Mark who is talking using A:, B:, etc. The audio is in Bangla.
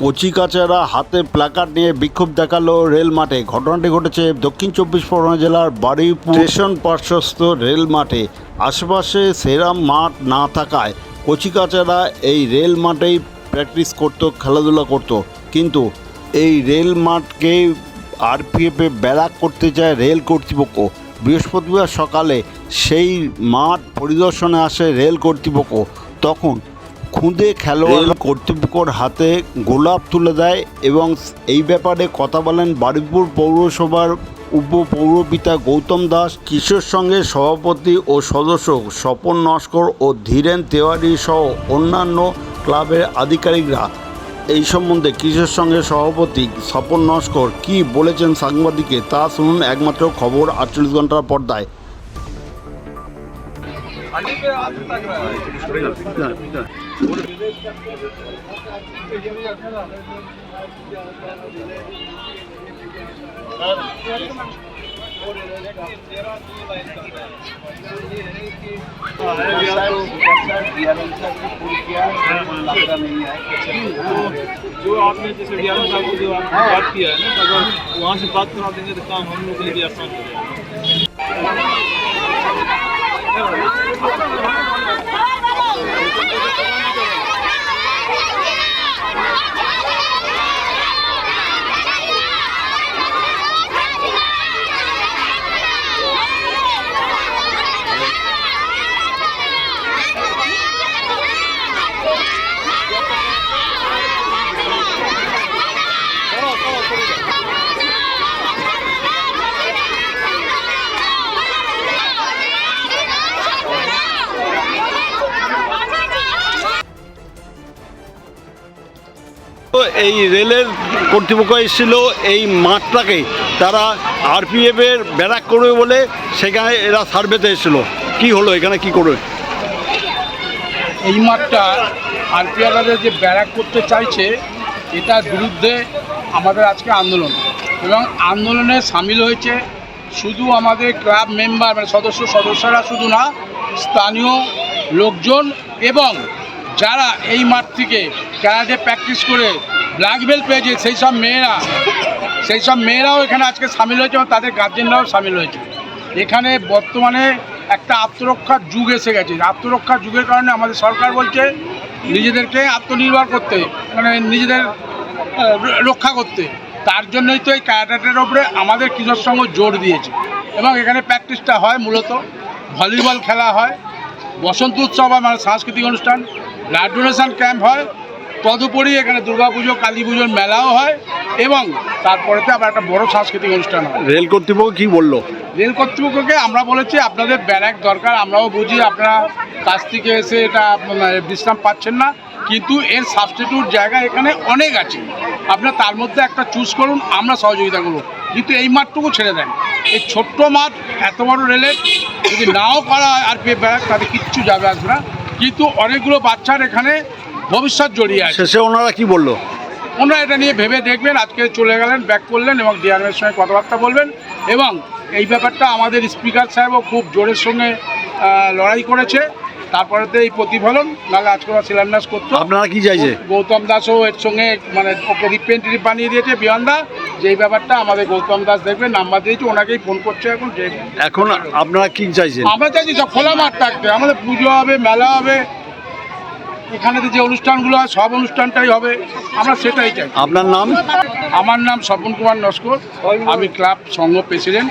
A: কচিকাচারা হাতে প্ল্যাকার্ড নিয়ে বিক্ষোভ দেখাল রেল মাঠে। ঘটনাটি ঘটেছে দক্ষিণ চব্বিশ পরগনা জেলার বারুইপুর স্টেশন পার্শ্বস্থ রেল মাঠে। আশেপাশে সেরাম মাঠ না থাকায় কচিকাচারা এই রেল মাঠেই প্র্যাকটিস করতো খেলাধুলা করতো। কিন্তু এই রেল মাঠকে আরপিএফে ব্যারাক করতে চায় রেল কর্তৃপক্ষ। বৃহস্পতিবার সকালে সেই মাঠ পরিদর্শনে আসে রেল কর্তৃপক্ষ। তখন খুদে খেলোয়াড় কর্তৃপক্ষর হাতে গোলাপ তুলে দেয় এবং এই ব্যাপারে কথা বলেন বারুইপুর পৌরসভার উপপৌরপিতা গৌতম দাস। কিশোর সঙ্গে সভাপতি ও সদস্য স্বপন নস্কর ও ধীরেন তেওয়ারি সহ অন্যান্য ক্লাবের আধিকারিকরা। এই সম্বন্ধে কিশোর সঙ্গে সভাপতি স্বপন নস্কর কি বলেছেন সাংবাদিকে তা শুনুন একমাত্র খবর আটচল্লিশ ঘণ্টার পর্দায়।
B: जो आपने जैसे डियारा साहब को जो आपने बात किया है ना तो अगर वहाँ से बात करा देंगे तो काम हम लोग के लिए भी आसान हो जाएगा।
A: এই রেলের কর্তৃপক্ষ এসেছিল, এই মাঠটাকে তারা আরপিএফ এর ব্যারাক করবে বলে সেখানে এরা সার্ভেতে এসেছিল। কি হলো এখানে, কি করবে?
C: এই মাঠটা আরপিআরের যে ব্যারাক করতে চাইছে, এটার বিরুদ্ধে আমাদের আজকে আন্দোলন। এবং আন্দোলনে সামিল হয়েছে শুধু আমাদের ক্লাব মেম্বার মানে সদস্য সদস্যরা শুধু না, স্থানীয় লোকজন এবং যারা এই মাঠ থেকে ক্যারাটে প্র্যাকটিস করে ব্ল্যাক বেল্ট পেয়েছে, সেই সব মেয়েরা। সেই সব মেয়েরাও এখানে আজকে সামিল হয়েছে এবং তাদের গার্জেনরাও সামিল হয়েছে। এখানে বর্তমানে একটা আত্মরক্ষার যুগ এসে গেছে। আত্মরক্ষার যুগের কারণে আমাদের সরকার বলছে, নিজেদেরকে আত্মনির্ভর করতে মানে নিজেদের রক্ষা করতে। তার জন্যই তো এই ক্যারাটের ওপরে আমাদের কৃষক সংঘ জোর দিয়েছে। এবং এখানে প্র্যাকটিসটা হয় মূলত। ভলিবল খেলা হয়, বসন্ত উৎসব হয় মানে সাংস্কৃতিক অনুষ্ঠান ব্লাড ডোনেশন ক্যাম্প হয় তদুপরি এখানে দুর্গাপুজো কালী পুজোর মেলাও হয় এবং তারপরেতে আবার একটা বড় সাংস্কৃতিক অনুষ্ঠান হয়।
A: রেল কর্তৃপক্ষ কি বলল?
C: রেল কর্তৃপক্ষকে আমরা বলেছি আপনাদের ব্যারাক দরকার আমরাও বুঝি আপনারা কাছ থেকে এসে এটা মানে বিশ্রাম পাচ্ছেন না। কিন্তু এর সাবস্টিটিউট জায়গা এখানে অনেক আছে। আপনারা তার মধ্যে একটা চুজ করুন আমরা সহযোগিতা করব। কিন্তু এই মাঠটুকু ছেড়ে দেন। এই ছোট্ট মাঠ এত বড় রেলের যদি নাও করা হয় আর পি ব্যারাক তাতে কিচ্ছু যাবে আসবে না। কিন্তু অনেকগুলো বাচ্চার এখানে ভবিষ্যৎ জড়িয়ে আছে।
A: শেষে ওনারা কি বলল?
C: ওনারা এটা নিয়ে ভেবে দেখবেন আজকে চলে গেলেন ব্যাক করলেন এবং ডিআরএমের সঙ্গে কথাবার্তা বলবেন এবং এই ব্যাপারটা আমাদের স্পিকার সাহেবও খুব জোরের সঙ্গে লড়াই করেছে। তারপরেতে এই প্রতিফলন নাহলে আজকে ওরা শিলান্যাস করতো।
A: আপনারা কি চাইছে?
C: গৌতম দাসও এর সঙ্গে মানে ওকে রিপ্রেজেন্টেটিভ বানিয়ে দিয়েছে বিয়ন্দা যে এই ব্যাপারটা আমাদের গৌতম দাস দেখবে নাম্বার দিয়েছে ওনাকেই ফোন করছে এখন যে
A: এখন আপনারা কি চাইছেন?
C: আমরা চাইছি সব খোলা মাঠ থাকবে আমাদের পুজো হবে মেলা হবে এখানে যে অনুষ্ঠানগুলো হয় সব অনুষ্ঠানটাই হবে। আমরা সেটাই চাই।
A: আপনার নাম?
C: আমার নাম স্বপন কুমার নস্কর। আমি ক্লাব সংঘ প্রেসিডেন্ট।